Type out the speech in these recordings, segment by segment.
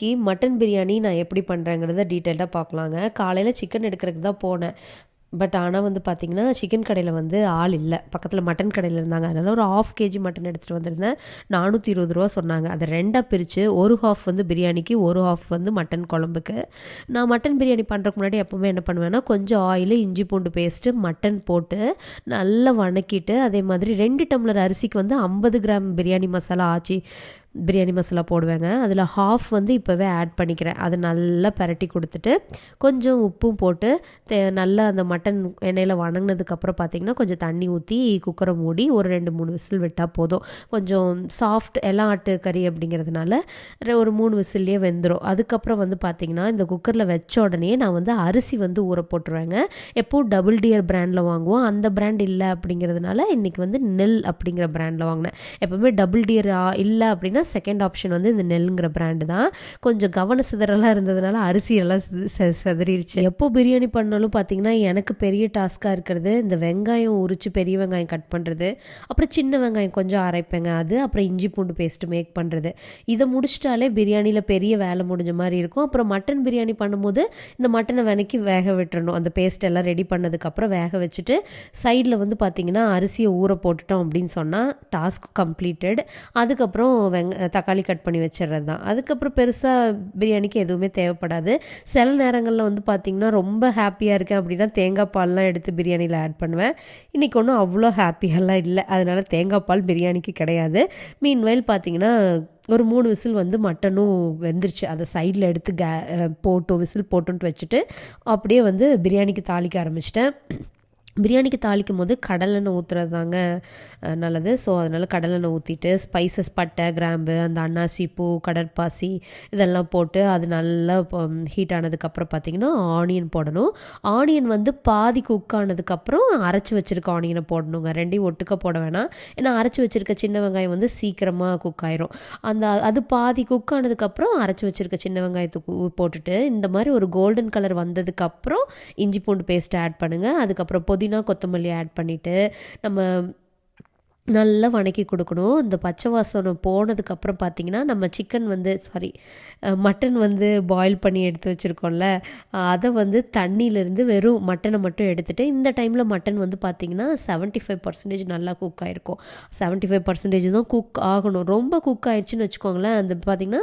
இன்றைக்கி மட்டன் பிரியாணி நான் எப்படி பண்ணுறேங்கிறத டீட்டெயில்டாக பார்க்கலாங்க. காலையில் சிக்கன் எடுக்கிறதுக்கு தான் போனேன். பட் ஆனால் வந்து பார்த்திங்கன்னா சிக்கன் கடையில் வந்து ஆள் இல்லை. பக்கத்தில் மட்டன் கடையில் இருந்தாங்க. அதனால் ஒரு ஆஃப் கேஜி மட்டன் எடுத்துகிட்டு வந்திருந்தேன். நானூற்றி இருபது ரூபா சொன்னாங்க. அதை ரெண்டாக பிரித்து ஒரு ஹாஃப் வந்து பிரியாணிக்கு ஒரு ஹாஃப் வந்து மட்டன் குழம்புக்கு. நான் மட்டன் பிரியாணி பண்ணுறதுக்கு முன்னாடி எப்போவுமே என்ன பண்ணுவேன்னா கொஞ்சம் ஆயில் இஞ்சி பூண்டு பேஸ்ட்டு மட்டன் போட்டு நல்லா வணக்கிட்டு அதே மாதிரி ரெண்டு டம்ளர் அரிசிக்கு வந்து ஐம்பது கிராம் பிரியாணி மசாலா ஆச்சி. பிரியாணி மசாலா போடுவேங்க. அதில் ஹாஃப் வந்து இப்போவே ஆட் பண்ணிக்கிறேன். அது நல்லா பரட்டி கொடுத்துட்டு கொஞ்சம் உப்பும் போட்டு தே நல்லா அந்த மட்டன் எண்ணெயில் வணங்கினதுக்கப்புறம் பார்த்திங்கன்னா கொஞ்சம் தண்ணி ஊற்றி குக்கரை மூடி ஒரு ரெண்டு மூணு விசில் விட்டால் போதும். கொஞ்சம் சாஃப்ட் எல்லாம் ஆட்டு கறி அப்படிங்கிறதுனால ஒரு மூணு விசில்லையே வெந்துடும் அதுக்கப்புறம் வந்து பார்த்திங்கன்னா இந்த குக்கரில் வச்ச உடனே நான் வந்து அரிசி வந்து ஊற போட்டுருவேங்க. எப்போவும் டபுள் டியர் பிராண்டில் வாங்குவோம். அந்த பிராண்ட் இல்லை அப்படிங்கிறதுனால இன்றைக்கி வந்து நெல் அப்படிங்கிற பிராண்டில் வாங்கினேன். எப்போவுமே டபுள் டியர் இல்லை அப்படின்னா செகண்ட் ஆப்ஷன் வந்து இந்த நெல்ங்கிற பிராண்டு தான். கொஞ்சம் கவன சிதறலாக இருந்ததுனால அரிசியெல்லாம் சிதறிடுச்சு எப்போ பிரியாணி பண்ணாலும் பார்த்தீங்கன்னா எனக்கு பெரிய டாஸ்க்காக இருக்கிறது இந்த வெங்காயம் உரிச்சு பெரிய வெங்காயம் கட் பண்ணுறது அப்புறம் சின்ன வெங்காயம் கொஞ்சம் அரைப்பேங்க அது. அப்புறம் இஞ்சி பூண்டு பேஸ்ட் மேக் பண்ணுறது இதை முடிச்சிட்டாலே பிரியாணியில் பெரிய வேலை முடிஞ்ச மாதிரி இருக்கும். அப்புறம் மட்டன் பிரியாணி பண்ணும்போது இந்த மட்டனை வதக்கி வேக விட்டுறணும். அந்த பேஸ்ட் எல்லாம் ரெடி பண்ணதுக்கப்புறம் வேக வச்சுட்டு சைடில் வந்து பார்த்திங்கன்னா அரிசியை ஊற போட்டுட்டோம் அப்படின்னு சொன்னால் டாஸ்க் கம்ப்ளீட்டட் அதுக்கப்புறம் தக்காளி கட் பண்ணி வச்சிடுறது தான். அதுக்கப்புறம் பெருசாக பிரியாணிக்கு எதுவுமே தேவைப்படாது. சில நேரங்களில் வந்து பார்த்திங்கன்னா ரொம்ப ஹாப்பியாக இருக்கேன் அப்படின்னா தேங்காய் பால்லாம் எடுத்து பிரியாணியில் ஆட் பண்ணுவேன். இன்றைக்கி ஒன்றும் அவ்வளோ ஹாப்பியெல்லாம் இல்லை. அதனால் தேங்காய் பால் பிரியாணிக்கு கிடையாது. மீன்வைல் பார்த்தீங்கன்னா ஒரு மூணு விசில் வந்து மட்டனும் வெந்துருச்சு. அதை சைடில் எடுத்து கே அஹ் விசில் போட்டுன்ட்டு வச்சுட்டு அப்படியே வந்து பிரியாணிக்கு தாளிக்க ஆரம்பிச்சிட்டேன். பிரியாணிக்கு தாளிக்கும் போது கடலெண்ணெய் ஊற்றுறது தாங்க நல்லது. ஸோ அதனால் கடலெண்ணெய் ஊற்றிட்டு ஸ்பைசஸ் பட்டை கிராம்பு அந்த அன்னாசி பூ கடற்பாசி இதெல்லாம் போட்டு அது நல்லா ஹீட் ஆனதுக்கப்புறம் பார்த்திங்கன்னா ஆனியன் போடணும். ஆனியன் வந்து பாதி குக் ஆனதுக்கப்புறம் அரைச்சி வச்சுருக்க ஆனியனை போடணுங்க. ரெண்டையும் ஒட்டுக்க போட வேணாம். ஏன்னா அரைச்சி வச்சுருக்க சின்ன வெங்காயம் வந்து சீக்கிரமாக குக் ஆயிரும். அந்த அது பாதி குக் ஆனதுக்கப்புறம் அரைச்சி வச்சுருக்க சின்ன வெங்காயத்துக்கு போட்டுட்டு இந்த மாதிரி ஒரு கோல்டன் கலர் வந்ததுக்கப்புறம் இஞ்சி பூண்டு பேஸ்ட் ஆட் பண்ணுங்கள் அதுக்கப்புறம் புதினா கொத்தமல்லி ஆட் பண்ணிவிட்டு நம்ம நல்லா வணக்கி கொடுக்கணும். இந்த பச்சை வாசனம் போனதுக்கப்புறம் பார்த்தீங்கன்னா நம்ம சிக்கன் வந்து சாரி மட்டன் வந்து பாயில் பண்ணி எடுத்து வச்சுருக்கோம்ல அதை வந்து தண்ணியிலேருந்து வெறும் மட்டனை மட்டும் எடுத்துகிட்டு இந்த டைமில் மட்டன் வந்து பார்த்தீங்கன்னா செவன்ட்டி ஃபைவ் பர்சன்டேஜ் நல்லா குக் ஆகிருக்கும் செவன்ட்டி ஃபைவ் பர்சன்டேஜ் தான் குக் ஆகணும். ரொம்ப குக் ஆயிடுச்சுன்னு வச்சுக்கோங்களேன் அந்த பார்த்திங்கன்னா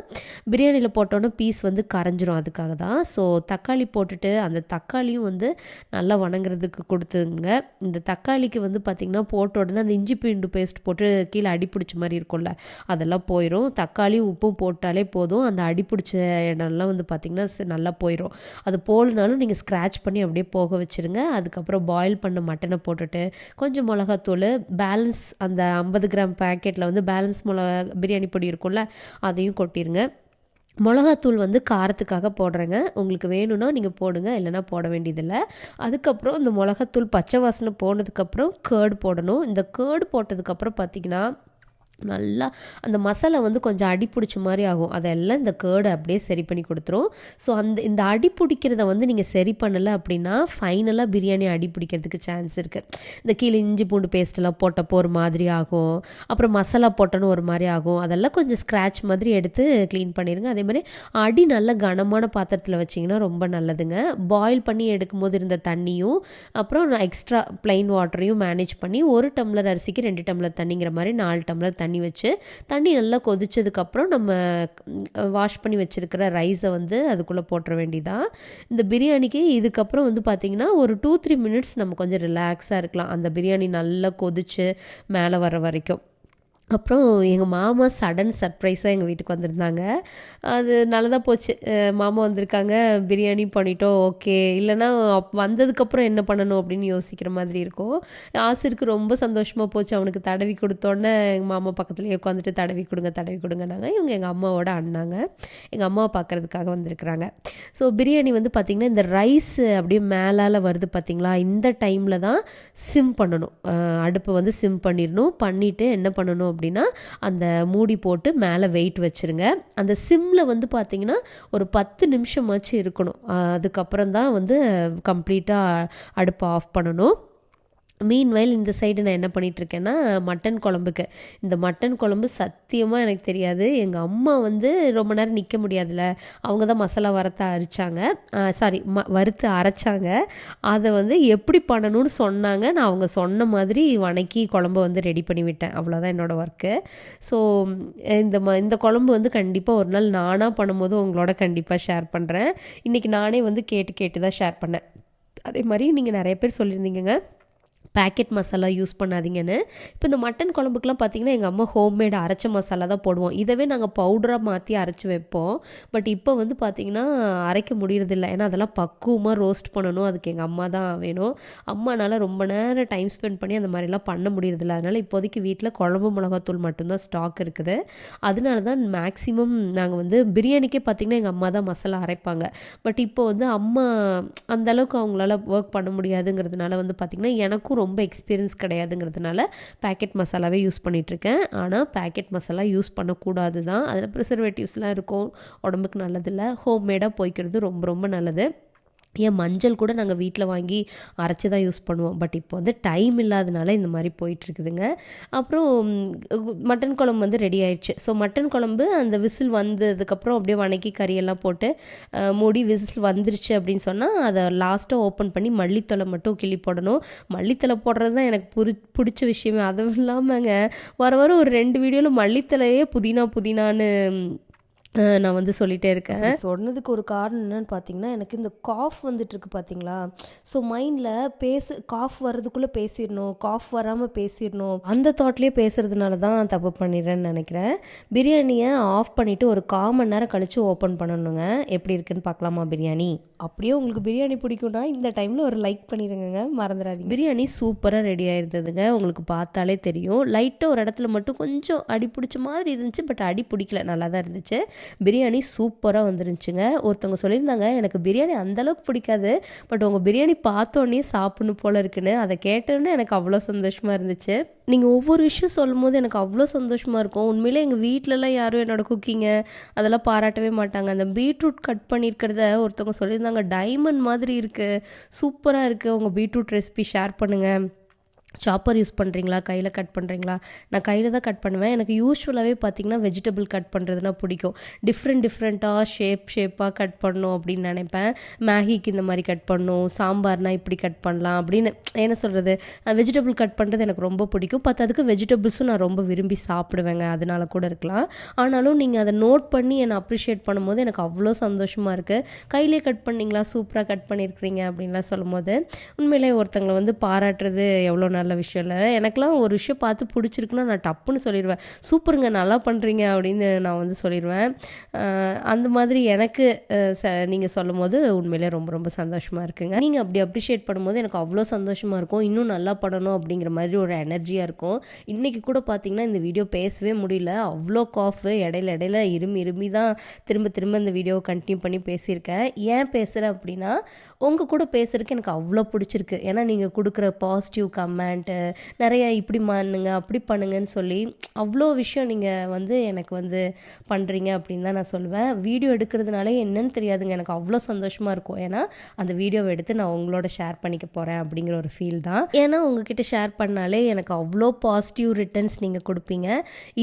பிரியாணியில் போட்டோன்னே பீஸ் வந்து கரைஞ்சிரும் அதுக்காக தான். ஸோ தக்காளி போட்டுட்டு அந்த தக்காளியும் வந்து நல்லா வணங்குறதுக்கு கொடுத்துங்க. இந்த தக்காளிக்கு வந்து பார்த்திங்கன்னா போட்ட உடனே அந்த இஞ்சி பூண்டு பேஸ்ட் போட்டு கீழே அடி பிடிச்ச மாதிரி இருக்கும்ல அதெல்லாம் போயிடும் தக்காளியும் உப்பும் போட்டாலே போதும். அந்த அடி பிடிச்ச இடம்லாம் வந்து பார்த்திங்கன்னா ச- நல்லா போயிடும் அது போகலனாலும் நீங்கள் ஸ்க்ராட்ச் பண்ணி அப்படியே போக வச்சுருங்க. அதுக்கப்புறம் பாயில் பண்ண மட்டனை போட்டுட்டு கொஞ்சம் மிளகாத்தூள் பேலன்ஸ் அந்த ஐம்பது கிராம் பேக்கெட்டில் வந்து பேலன்ஸ் மிளகா பிரியாணி பொடி இருக்கும்ல அதையும் கொட்டிடுங்க மிளகாத்தூள் வந்து காரத்துக்காக போடுறேங்க. உங்களுக்கு வேணும்னா நீங்கள் போடுங்க இல்லைன்னா போட வேண்டியதில்லை. அதுக்கப்புறம் இந்த மிளகாத்தூள் பச்சை வாசனை போனதுக்கப்புறம் கேர்டு போடணும். இந்த கேர்டு போட்டதுக்கப்புறம் பார்த்திங்கன்னா நல்லா அந்த மசாலா வந்து கொஞ்சம் அடி பிடிச்ச மாதிரி ஆகும். அதெல்லாம் இந்த கேர்டை அப்படியே சரி பண்ணி கொடுத்துரும். ஸோ அந்த இந்த அடி பிடிக்கிறத வந்து நீங்கள் சரி பண்ணலை அப்படின்னா ஃபைனலாக பிரியாணி அடி பிடிக்கிறதுக்கு சான்ஸ் இருக்குது இந்த கீழே இஞ்சி பூண்டு பேஸ்ட்டெல்லாம் போட்டப்போ ஒரு மாதிரி ஆகும். அப்புறம் மசாலா போட்டோன்னு ஒரு மாதிரி ஆகும். அதெல்லாம் கொஞ்சம் ஸ்க்ராட்ச் மாதிரி எடுத்து க்ளீன் பண்ணிடுங்க அதே மாதிரி அடி நல்ல கனமான பாத்திரத்தில் வச்சிங்கன்னா ரொம்ப நல்லதுங்க. பாயில் பண்ணி எடுக்கும்போது இருந்த தண்ணியும் அப்புறம் எக்ஸ்ட்ரா ப்ளைன் வாட்டரையும் மேனேஜ் பண்ணி ஒரு டம்ளர் அரிசிக்கு ரெண்டு டம்ளர் தண்ணிங்கிற மாதிரி நாலு டம்ளர் தண்ணி வச்சு தண்ணி நல்லா கொதிச்சதுக்கப்புறம் நம்ம வாஷ் பண்ணி வச்சுருக்கிற ரைஸை வந்து அதுக்குள்ளே போட்டுற வேண்டிதான். இந்த பிரியாணிக்கு இதுக்கப்புறம் வந்து பார்த்திங்கன்னா ஒரு டூ த்ரீ மினிட்ஸ் நம்ம கொஞ்சம் ரிலாக்ஸாக இருக்கலாம். அந்த பிரியாணி நல்லா கொதிச்சு மேலே வர வரைக்கும். அப்புறம் எங்கள் மாமா சடன் சர்ப்ரைஸாக எங்கள் வீட்டுக்கு வந்திருந்தாங்க. அது நல்லதாக போச்சு. மாமா வந்திருக்காங்க. பிரியாணி பண்ணிட்டோம். ஓகே. இல்லைன்னா அப் வந்ததுக்கப்புறம் என்ன பண்ணணும் அப்படின்னு யோசிக்கிற மாதிரி இருக்கும். ஆசிருக்கு ரொம்ப சந்தோஷமாக போச்சு. அவனுக்கு தடவி கொடுத்தோன்னே எங்கள் மாமா பக்கத்துலேயே உட்காந்துட்டு தடவி கொடுங்க தடவி கொடுங்கனாங்க இவங்க எங்கள் அம்மாவோட அண்ணாங்க. எங்கள் அம்மாவை பார்க்கறதுக்காக வந்திருக்கிறாங்க. ஸோ பிரியாணி வந்து பார்த்திங்கன்னா இந்த ரைஸ் அப்படியே மேலால் வருது பார்த்திங்களா இந்த டைமில் தான் சிம் பண்ணணும். அடுப்பை வந்து சிம் பண்ணிடணும். பண்ணிவிட்டு என்ன பண்ணணும் அப்படின்னா அந்த மூடி போட்டு மேலே வெயிட் வச்சுருங்க. அந்த சிம்மில் வந்து பார்த்திங்கன்னா ஒரு பத்து நிமிஷமாச்சு இருக்கணும். அதுக்கப்புறம் தான் வந்து கம்ப்ளீட்டாக அடுப்பை ஆஃப் பண்ணணும். மீன்வயல் இந்த சைடு நான் என்ன பண்ணிகிட்ருக்கேன்னா மட்டன் குழம்புக்கு. இந்த மட்டன் குழம்பு சத்தியமாக எனக்கு தெரியாது. எங்கள் அம்மா வந்து ரொம்ப நேரம் நிற்க முடியாதுல்ல. அவங்க தான் மசாலா வறுத்து அரைச்சாங்க. சாரி ம வறுத்து அரைச்சாங்க. அதை வந்து எப்படி பண்ணணும்னு சொன்னாங்க. நான் அவங்க சொன்ன மாதிரி வணக்கி குழம்பு வந்து ரெடி பண்ணி விட்டேன். அவ்வளோதான் என்னோடய ஒர்க்கு ஸோ இந்த ம இந்த குழம்பு வந்து கண்டிப்பாக ஒரு நாள் நானாக பண்ணும்போது உங்களோட கண்டிப்பாக ஷேர் பண்ணுறேன் இன்றைக்கி நானே வந்து கேட்டு கேட்டு தான் ஷேர் பண்ணேன். அதே மாதிரி நீங்கள் நிறைய பேர் சொல்லியிருந்தீங்க பேக்கெட் மசாலா யூஸ் பண்ணாதீங்கன்னு. இப்போ இந்த மட்டன் குழம்புக்குலாம் பார்த்திங்கன்னா எங்கள் அம்மா ஹோம்மேட் அரைச்ச மசாலா தான் போடுவோம். இதவே நாங்கள் பவுடராக மாற்றி அரைச்சி வைப்போம். பட் இப்போ வந்து பார்த்திங்கன்னா அரைக்க முடியறதில்ல. ஏன்னா அதெல்லாம் பக்குவமாக ரோஸ்ட் பண்ணணும். அதுக்கு எங்கள் அம்மா தான் வேணும். அம்மானால் ரொம்ப நேரம் டைம் ஸ்பெண்ட் பண்ணி அந்த மாதிரிலாம் பண்ண முடியறதில்ல. அதனால் இப்போதைக்கு வீட்டில் குழம்பு மிளகாத்தூள் மட்டும்தான் ஸ்டாக் இருக்குது. அதனால தான் மேக்ஸிமம் நாங்கள் வந்து பிரியாணிக்கே பார்த்திங்கன்னா எங்கள் அம்மா தான் மசாலா அரைப்பாங்க. பட் இப்போ வந்து அம்மா அந்தளவுக்கு அவங்களால ஒர்க் பண்ண முடியாதுங்கிறதுனால வந்து பார்த்திங்கன்னா எனக்கும் ரொம்ப ரொம்ப எக்ஸ்பீரியன்ஸ் கிடையாதுங்கிறதுனால பேக்கெட் மசாலாவே யூஸ் பண்ணிகிட்ருக்கேன் ஆனால் பேக்கெட் மசாலா யூஸ் பண்ணக்கூடாது தான் அதில் ப்ரிசர்வேட்டிவ்ஸ்லாம் இருக்கும். உடம்புக்கு நல்லதில்லை. ஹோம்மேடாக போய்க்கிறது ரொம்ப ரொம்ப நல்லது. ஏன் மஞ்சள் கூட நாங்கள் வீட்டில் வாங்கி அரைச்சி தான் யூஸ் பண்ணுவோம். பட் இப்போ வந்து டைம் இல்லாதனால இந்த மாதிரி போயிட்டுருக்குதுங்க. அப்புறம் மட்டன் குழம்பு வந்து ரெடி ஆயிடுச்சு. ஸோ மட்டன் குழம்பு அந்த விசில் வந்ததுக்கப்புறம் அப்படியே வணக்கி கறியெல்லாம் போட்டு மூடி விசில் வந்துருச்சு அப்படின்னு சொன்னால் அதை லாஸ்ட்டாக ஓப்பன் பண்ணி மல்லித்தலை மட்டும் கிள்ளி போடணும். மல்லித்தலை போடுறது தான் எனக்கு புரி பிடிச்ச விஷயமே. அதுவும் இல்லாமங்க வர வர ஒரு ரெண்டு வீடியோவில் மல்லித்தலையே புதினா புதினான்னு நான் வந்து சொல்லிகிட்டே இருக்கேன். சொன்னதுக்கு ஒரு காரணம் என்னன்னு பார்த்தீங்கன்னா எனக்கு இந்த காஃப் வந்துட்டுருக்கு பார்த்தீங்களா ஸோ மைண்டில் பேச காஃப் வர்றதுக்குள்ளே பேசிடணும் காஃப் வராமல் பேசிடணும். அந்த தாட்லேயே பேசுகிறதுனால தான் தப்பு பண்ணிடுறேன்னு நினைக்கிறேன். பிரியாணியை ஆஃப் பண்ணிவிட்டு ஒரு கால் மணி நேரம் கழித்து ஓப்பன் பண்ணணுங்க. எப்படி இருக்குன்னு பார்க்கலாமா பிரியாணி? அப்படியே உங்களுக்கு பிரியாணி பிடிக்கும்னா இந்த டைமில் ஒரு லைக் பண்ணிடுங்க மறந்துடாதீங்க. பிரியாணி சூப்பராக ரெடி ஆயிருந்ததுங்க. உங்களுக்கு பார்த்தாலே தெரியும். லைட்டாக ஒரு இடத்துல மட்டும் கொஞ்சம் அடி பிடிச்ச மாதிரி இருந்துச்சு பட் அடி பிடிக்கல. நல்லா தான் இருந்துச்சு. பிரியாணி சூப்பராக வந்துருந்துச்சுங்க. ஒருத்தவங்க சொல்லியிருந்தாங்க எனக்கு பிரியாணி அந்தளவுக்கு பிடிக்காது பட் உங்கள் பிரியாணி பார்த்தோன்னே சாப்பிடணும் போல் இருக்குன்னு. அதை கேட்டோன்னே எனக்கு அவ்வளோ சந்தோஷமாக இருந்துச்சு. நீங்கள் ஒவ்வொரு விஷயம் சொல்லும் போது எனக்கு அவ்வளோ சந்தோஷமாக இருக்கும். உண்மையிலே எங்கள் வீட்டிலலாம் யாரும் என்னோடய குக்கிங்கை அதெல்லாம் பாராட்டவே மாட்டாங்க. அந்த பீட்ரூட் கட் பண்ணியிருக்கிறத ஒருத்தவங்க சொல்லியிருந்தாங்க டைமண்ட் மாதிரி இருக்குது சூப்பராக இருக்குது உங்கள் பீட்ரூட் ரெசிபி ஷேர் பண்ணுங்கள் சாப்பர் யூஸ் பண்ணுறீங்களா கையில் கட் பண்ணுறீங்களா நான் கையில் தான் கட் பண்ணுவேன். எனக்கு யூஸ்வலாகவே பார்த்திங்கன்னா வெஜிடபிள் கட் பண்ணுறதுனா பிடிக்கும். டிஃப்ரெண்ட் டிஃப்ரெண்ட்டாக ஷேப் ஷேப்பாக கட் பண்ணணும் அப்படின்னு நினைப்பேன். மேகிக்கு இந்த மாதிரி கட் பண்ணும். சாம்பார்னால் இப்படி கட் பண்ணலாம் அப்படின்னு என்ன சொல்கிறது வெஜிடபிள் கட் பண்ணுறது எனக்கு ரொம்ப பிடிக்கும். பத்ததுக்கு வெஜிடபிள்ஸும் நான் ரொம்ப விரும்பி சாப்பிடுவேங்க. அதனால கூட இருக்கலாம். ஆனாலும் நீங்கள் அதை நோட் பண்ணி என்னை அப்ரிஷியேட் பண்ணும்போது எனக்கு அவ்வளோ சந்தோஷமாக இருக்குது கையிலே கட் பண்ணிங்களா? சூப்பராக கட் பண்ணியிருக்கிறீங்க அப்படின்லாம் சொல்லும்போது உண்மையிலே ஒருத்தங்களை வந்து பாராட்டுறது எவ்வளோ நல்ல நல்ல விஷயம் இல்லை. எனக்குலாம் ஒரு விஷயம் பார்த்து பிடிச்சிருக்குன்னா நான் டப்புன்னு சொல்லிடுவேன். சூப்பருங்க நல்லா பண்ணுறீங்க அப்படின்னு நான் வந்து சொல்லிடுவேன். அந்த மாதிரி எனக்கு ச நீங்கள் சொல்லும் போது உண்மையிலே ரொம்ப ரொம்ப சந்தோஷமாக இருக்குங்க. நீங்கள் அப்படி அப்ரிஷியேட் பண்ணும்போது எனக்கு அவ்வளோ சந்தோஷமாக இருக்கும். இன்னும் நல்லா படணும் அப்படிங்கிற மாதிரி ஒரு எனர்ஜியாக இருக்கும். இன்றைக்கி கூட பார்த்திங்கன்னா இந்த வீடியோ பேசவே முடியல. அவ்வளோ காஃபு இடையில இடையில இருமி இருமி தான் திரும்ப திரும்ப இந்த வீடியோவை கண்டினியூ பண்ணி பேசியிருக்கேன். ஏன் பேசுகிறேன் அப்படின்னா உங்கள் கூட பேசுகிறதுக்கு எனக்கு அவ்வளோ பிடிச்சிருக்கு. ஏன்னா நீங்கள் கொடுக்குற பாசிட்டிவ் கமெண்ட் அண்ட் uh, நிறைய இப்படி பண்ணுங்க அப்படி பண்ணுங்கன்னு சொல்லி அவ்வளோ விஷயம் நீங்கள் வந்து எனக்கு வந்து பண்ணுறீங்க அப்படின்னு தான் நான் சொல்லுவேன். வீடியோ எடுக்கிறதுனாலே என்னன்னு தெரியாதுங்க. எனக்கு அவ்வளோ சந்தோஷமாக இருக்கும். ஏன்னா அந்த வீடியோவை எடுத்து நான் உங்களோட ஷேர் பண்ணிக்க போகிறேன் அப்படிங்கிற ஒரு ஃபீல் தான். ஏன்னா உங்ககிட்ட ஷேர் பண்ணாலே எனக்கு அவ்வளோ பாசிட்டிவ் ரிட்டர்ன்ஸ் நீங்கள் கொடுப்பீங்க.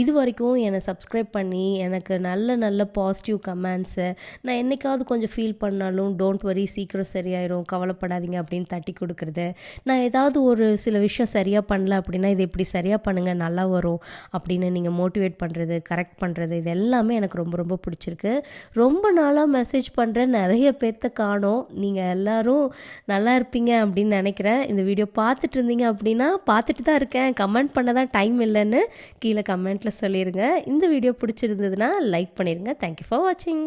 இது வரைக்கும் என்னை சப்ஸ்கிரைப் பண்ணி எனக்கு நல்ல நல்ல பாசிட்டிவ் கமெண்ட்ஸு நான் என்றைக்காவது கொஞ்சம் ஃபீல் பண்ணாலும் டோன்ட் வரி சீக்கிரம் சரியாயிரும் கவலைப்படாதீங்க அப்படின்னு தட்டி கொடுக்குறது. நான் ஏதாவது ஒரு சில விஷயம் விஷயம் சரியாக பண்ணல அப்படின்னா இது இப்படி சரியாக பண்ணுங்கள் நல்லா வரும் அப்படின்னு நீங்கள் மோட்டிவேட் பண்ணுறது கரெக்ட் பண்ணுறது இது எல்லாமே எனக்கு ரொம்ப ரொம்ப பிடிச்சிருக்கு. ரொம்ப நாளாக மெசேஜ் பண்ணுற நிறைய பேர்த்த காணும். நீங்கள் எல்லோரும் நல்லா இருப்பீங்க அப்படின்னு நினைக்கிறேன். இந்த வீடியோ பார்த்துட்டு இருந்தீங்க அப்படின்னா பார்த்துட்டு தான் இருக்கேன். கமெண்ட் பண்ண தான் டைம் இல்லைன்னு கீழே கமெண்ட்டில் சொல்லிடுங்க இந்த வீடியோ பிடிச்சிருந்ததுன்னா லைக் பண்ணிடுங்க தேங்க்யூ ஃபார் வாட்சிங்